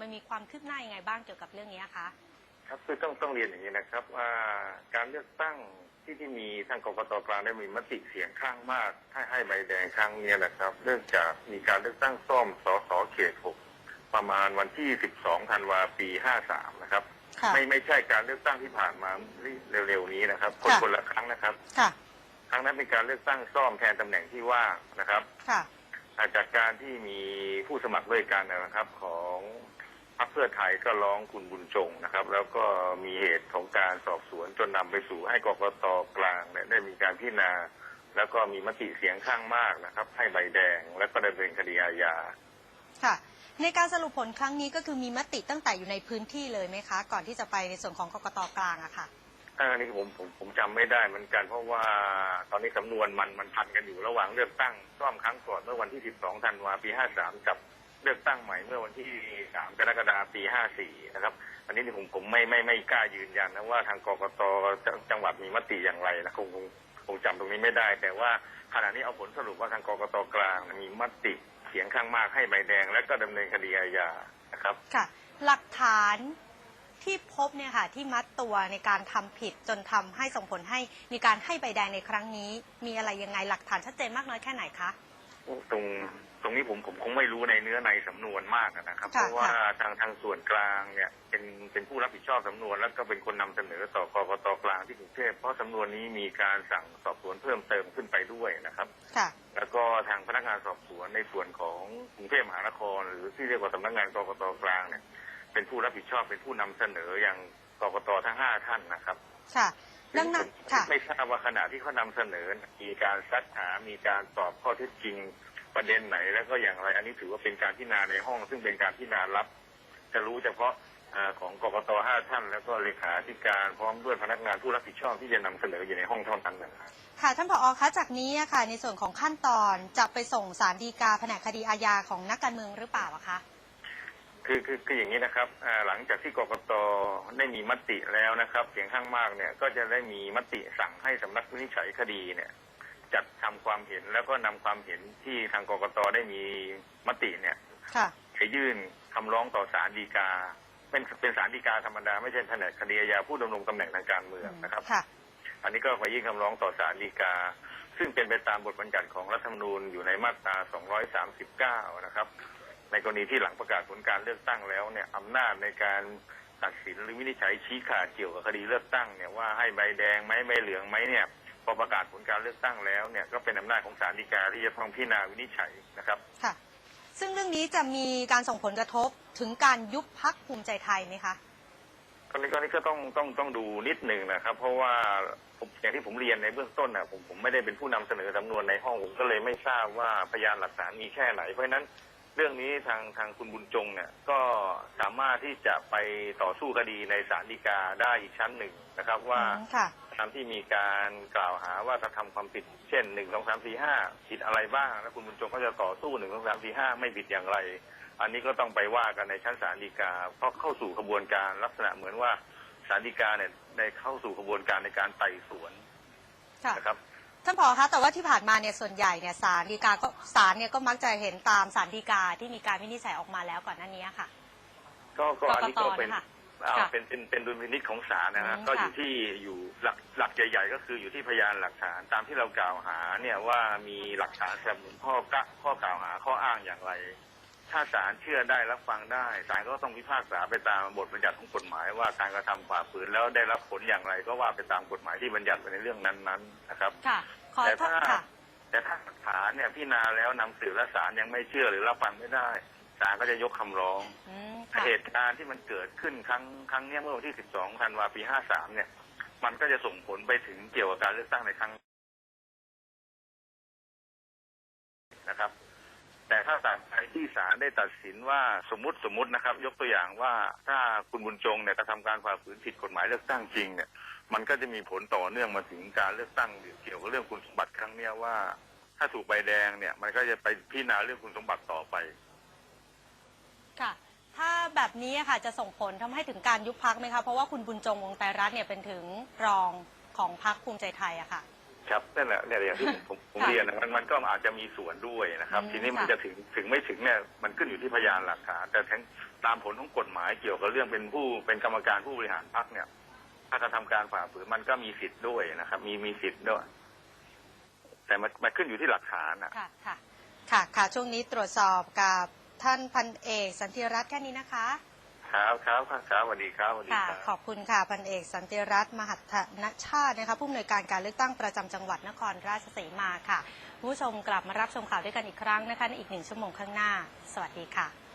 มันมีความคืบหน้ายังไงบ้างเกี่ยวกับเรื่องนี้คะครับคือต้องต้องเรียนอย่างนี้นะครับว่าการเลือกตั้งที่ที่มีทางกกตกลางได้มีมติเสียงข้างมากให้ให้ใบแดงครั้งเนี้ยนะครับ เนื่องจากมีการเลือกตั้งซ่อมสสเขตหกประมาณวันที่ 12 ธันวาปี 53 นะครับค่ะไม่ไม่ใช่การเลือกตั้งที่ผ่านมาเร็วๆนี้นะครับ คนค่ะคนละครั้งนะครับค่ะครั้งนั้นเป็นการเลือกตั้งซ่อมแทนตำแหน่งที่ว่างนะครับค่ะอ่าจากการที่มีผู้สมัครด้วยกันนะครับของพ รรคเพื่อไทยก็ร้องคุณบุญจงนะครับ แล้วก็มีเหตุของการสอบสวนจนนำไปสู่ให้กกตกลางเนี่ยได้มีการพิจารณา แล้วก็มีมติเสียงข้างมากนะครับ ให้ใบแดงแล้วก็ดำเนินคดีอาญาค่ะ ในการสรุปผลครั้งนี้ก็คือมีมติตั้งแต่อยู่ในพื้นที่เลยไหมคะ ก่อนที่จะไปในส่วนของกกตกลางอะค่ะอันนี้ผมผมผมจำไม่ได้เหมือนกันเพราะว่าตอนนี้สำนวนมันมันพันกันอยู่ระหว่างเลือกตั้งซ่อมครั้งก่อนเมื่อวันที่ 12 ธันวาปี 53 กับ เลือกตั้งใหม่เมื่อวันที่ 3 กรกฎาคม ปี 54 นะครับ อันนี้ที่ผมผมไม่ไม่ไม่กล้ายืนยันนะว่าทางกกตจังจังหวัดมีมติอย่างไรนะคงคงคงจำตรงนี้ไม่ได้ แต่ว่าขณะนี้เอาผลสรุปว่าทางกกตกลางมีมติเสียงข้างมากให้ใบแดง และก็ดำเนินคดีอาญานะครับ ค่ะ หลักฐานที่พบเนี่ยค่ะที่มัดตัวในการทำผิดจนทำให้ส่งผลให้มีการให้ใบแดงในครั้งนี้ มีอะไรยังไงหลักฐานชัดเจนมากน้อยแค่ไหนคะตรงต รงนี้ผมผมคงไม่รู้ในเนื้อในสำนวนมากนะครับ เพค่ะราะว่าค่ะ ทางทางส่วนกลางเนี่ยเป็นเป็นผู้รับผิดชอบสำนวน แล้วก็เป็นคนนำเสนอต่อกกตกลางที่กรุงเทพเพราะสำนวนนี้มีการสั่งสอบสวนเพิ่มเติมขึ้นไปด้วยนะครับ ค่ะ แล้วก็ทางพนักงานสอบสวนในส่วนของกรุงเทพมหานคร หรือที่เรียกว่าสำนักงานกกตกลางเนี่ยเป็นผู้รับผิดชอบเป็นผู้นำเสนออย่างกกตทั้งห้าท่านนะครับค่ะ ดังนั้นผมค่ะ ไม่ทราบว่าขณะที่เขานำเสนอ มีการซักถามมีการตอบข้อเท็จจริง ประเด็นไหนแล้วก็อย่างไร อันนี้ถือว่าเป็นการพิจารณาในห้อง ซึ่งเป็นการพิจารณารับ จะรู้เฉพาะอ่าของกกตห้าท่าน แล้วก็เลขาธิการพร้อมด้วยพนักงานผู้รับผิดชอบที่จะนำเสนออยู่ในห้องเท่านั้นนะครับค่ะท่านผอคะจากนี้อะค่ะในส่วนของขั้นตอนจะไปส่งสารดีกาแผนกคดีอาญาของนักการเมืองหรือเปล่าอะคะคือคือคืออย่างนี้นะครับอ่าหลังจากที่กกตได้มีมติแล้วนะครับ เสียงข้างมากเนี่ยก็จะได้มีมติสั่งให้สำนักวินิจฉัยคดีเนี่ย จัดทำความเห็นแล้วก็นำความเห็นที่ทางกกตได้มีมติเนี่ยค่ะไปยื่นคำร้องต่อศาลฎีกา เป็นเป็นศาลฎีกาธรรมดาไม่ใช่แผนกคดีอาญาผู้ดำรงตำแหน่งทางการเมืองนะครับค่ะอันนี้ก็ไปยื่นคำร้องต่อศาลฎีกา ซึ่งเป็นไปตามบทบัญญัติของรัฐธรรมนูญอยู่ในมาตรา 239 นะครับ ในกรณีที่หลังประกาศผลการเลือกตั้งแล้วเนี่ยอำนาจในการตัดสินหรือวินิจฉัยชี้ขาดเกี่ยวกับคดีเลือกตั้งเนี่ยว่าให้ใบแดงไหมใบเหลืองไหมเนี่ย พอประกาศผลการเลือกตั้งแล้วเนี่ยก็เป็นอำนาจของศาลฎีกาที่จะต้องพิจารณาวินิจฉัยนะครับค่ะ ซึ่งเรื่องนี้จะมีการส่งผลกระทบถึงการยุบพักภูมิใจไทยไหมคะตอนนี้ตอนนี้ก็ต้องต้องต้องดูนิดหนึ่งนะครับ เพราะว่าผมอย่างที่ผมเรียนในเบื้องต้นนะผมผมไม่ได้เป็นผู้นำเสนอสำนวนในห้องผมก็เลยไม่ทราบว่าพยานหลักฐานมีแค่ไหน เพราะฉะนั้น เรื่องนี้ทางทางคุณบุญจงเนี่ยก็สามารถที่จะไปต่อสู้คดีในศาลฎีกาได้อีกชั้นหนึ่งนะครับ ว่าอืมค่ะ ตามที่มีการกล่าวหาว่ากระทำความผิดเช่นหนึ่งสองสามสี่ห้าผิดอะไรบ้างแล้วคุณบุญจงก็จะต่อสู้หนึ่งสองสามสี่ห้าไม่ผิดอย่างไร อันนี้ก็ต้องไปว่ากันในชั้นศาลฎีกาเพราะเข้าสู่กระบวนการลักษณะเหมือนว่าศาลฎีกาเนี่ยได้เข้าสู่กระบวนการในการไต่สวน ค่ะ นะครับ ท่านผอคะแต่ว่าที่ผ่านมาเนี่ยส่วนใหญ่เนี่ยสารดีกาก็สารเนี่ยก็มักจะเห็นตามสารดีกาที่มีการวินิจฉัยออกมาแล้วก่อนหน้านี้ค่ะ ก็ก็อันนี้ก็เป็นกกตนะคะอ่าค่ะเป็นเป็นเป็นดุลพินิจของศาลนะฮะอืมก็อยู่ค่ะ ที่อยู่หลักหลักใหญ่ ๆ ก็คืออยู่ที่พยานหลักฐานตามที่เรากล่าวหาเนี่ยว่ามีหลักฐานสนับสนุนข้อกะข้อกล่าวหาข้ออ้างอย่างไร ถ้าศาลเชื่อได้รับฟังได้ศาลก็ต้องพิพากษาไปตามบทบัญญัติของกฎหมาย ว่าการกระทำฝ่าฝืนแล้วได้รับผลอย่างไร ก็ว่าไปตามกฎหมายที่บัญญัติไว้ในเรื่องนั้นๆนะครับค่ะขอแต่ท่าถ้าค่ะแต่ถ้าหลักฐานเนี่ยพิจารณาแล้วนำสืบและศาลยังไม่เชื่อหรือรับฟังไม่ได้ศาลก็จะยกคำร้องอืมค่ะเหตุการณ์ที่มันเกิดขึ้นครั้งครั้งเนี้ยเมื่อวันที่ 12 ธันวาปี 53 เนี่ย มันก็จะส่งผลไปถึงเกี่ยวกับการเลือกตั้งในครั้งนะครับแต่ ถ้าศาลไทยที่ศาลได้ตัดสินว่าสมมติสมมตินะครับ ยกตัวอย่างว่าถ้าคุณบุญจงเนี่ยกระทำการฝ่าฝืนผิดกฎหมายเลือกตั้งจริงเนี่ยมันก็จะมีผลต่อเนื่องมาถึงการเลือกตั้งเกี่ยวกับเรื่องคุณสมบัติครั้งเนี้ยว่า ถ้าถูกใบแดงเนี่ย มันก็จะไปพิจารณาเรื่องคุณสมบัติต่อไป ค่ะ ถ้าแบบนี้ค่ะจะส่งผลทำให้ถึงการยุบพักไหมคะ เพราะว่าคุณบุญจงวงไตรรัตน์เนี่ยเป็นถึงรองของพักภูมิใจไทยอะค่ะ ครับนั่นแหละเนี่ยอย่างที่ผมผมผมค่ะเรียนนะมันมันก็อาจจะมีส่วนด้วยนะครับอืมทีนี้มันค่ะจะถึงถึงไม่ถึงเนี่ยมันขึ้นอยู่ที่พยานหลักฐานแต่ทั้งตามผลของกฎหมายเกี่ยวกับเรื่องเป็นผู้เป็นกรรมการผู้บริหารพรรคเนี่ย ถ้ากระทำการฝ่าฝืนมันก็มีสิทธิ์ด้วยนะครับ มีมีสิทธิ์ด้วย แต่มันมันขึ้นอยู่ที่หลักฐานอะค่ะค่ะค่ะค่ะช่วงนี้ตรวจสอบกับท่านพันเอกสันติรัตน์แค่นี้นะคะ ครับครับครับครับสวัสดีครับสวัสดีค่ะ ครับ ขอบคุณค่ะพันเอกสันติรัตน์มหัตนชาตินะคะผู้อำนวยการการเลือกตั้งประจำจังหวัดนครราชสีมาค่ะคุณผู้ชมกลับมารับชมข่าวด้วยกันอีกครั้งนะคะในอีกหนึ่งชั่วโมงข้างหน้า สวัสดีค่ะ